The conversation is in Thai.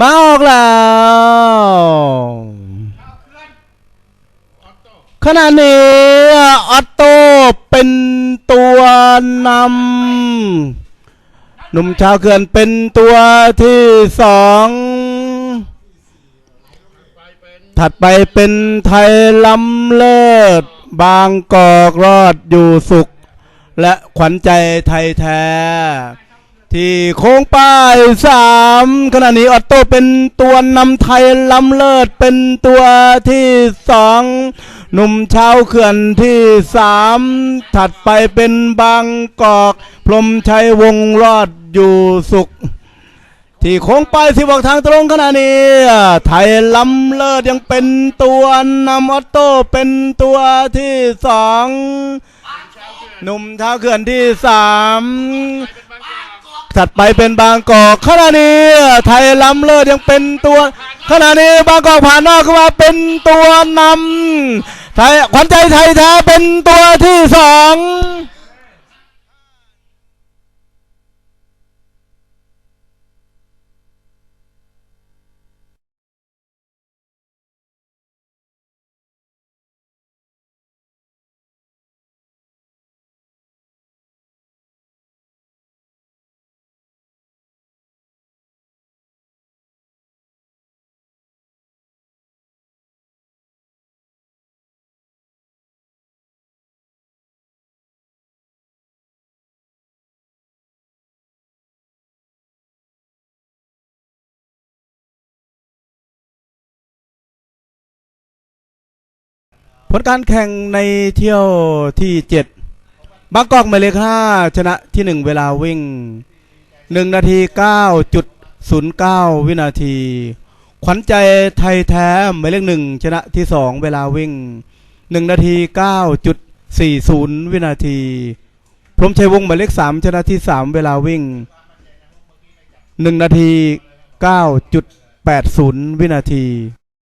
มาออกแล้วขณะนี้ออตโต้เป็นตัวนำหนุ่มชาวเขื่อนเป็นตัวที่สองถัดไปเป็นไทยล้ำเลิศ บางกอกรอดอยู่สุข และขวัญใจไทยแท้ ที่โค้งป้ายสามขณะนี้ออตโต้เป็นตัวนำไทยล้ำเลิศเป็นตัวที่สองหนุ่มชาวเขื่อนที่สามถัดไปเป็นบางกอก พรมชัยวงรอดอยู่สุข ที่โค้งไปสิบอกทางตรงขณะนี้ ไทยล้ำเลิศยังเป็นตัวนำออตโต้เป็นตัวที่สองหนุ่มชาวเขื่อนที่สาม ถัดไปเป็นบางกอกขณะนี้ไทยล้ำเลิศยังเป็นตัวขณะนี้บางกอกผ่านนอกเข้ามาเป็นตัวนำไทยขวัญใจไทยแท้เป็นตัวที่สอง ลการแข่งในเที่ยวที่เจ็ดบางกอกหมายเลขห้าชนะที่หนึ่งเวลาวิ่งหนึ่งนาทีเก้าจุดศูนย์เก้าวินาที ขวัญใจไทยแท้หมายเลขหนึ่งชนะที่สองเวลาวิ่งหนึ่งนาทีเก้าจุดสี่ศูนย์วินาที พรมชัยวงศ์หมายเลขสามชนะที่สามเวลาวิ่งหนึ่งนาทีเก้าจุดแปดศูนย์วินาที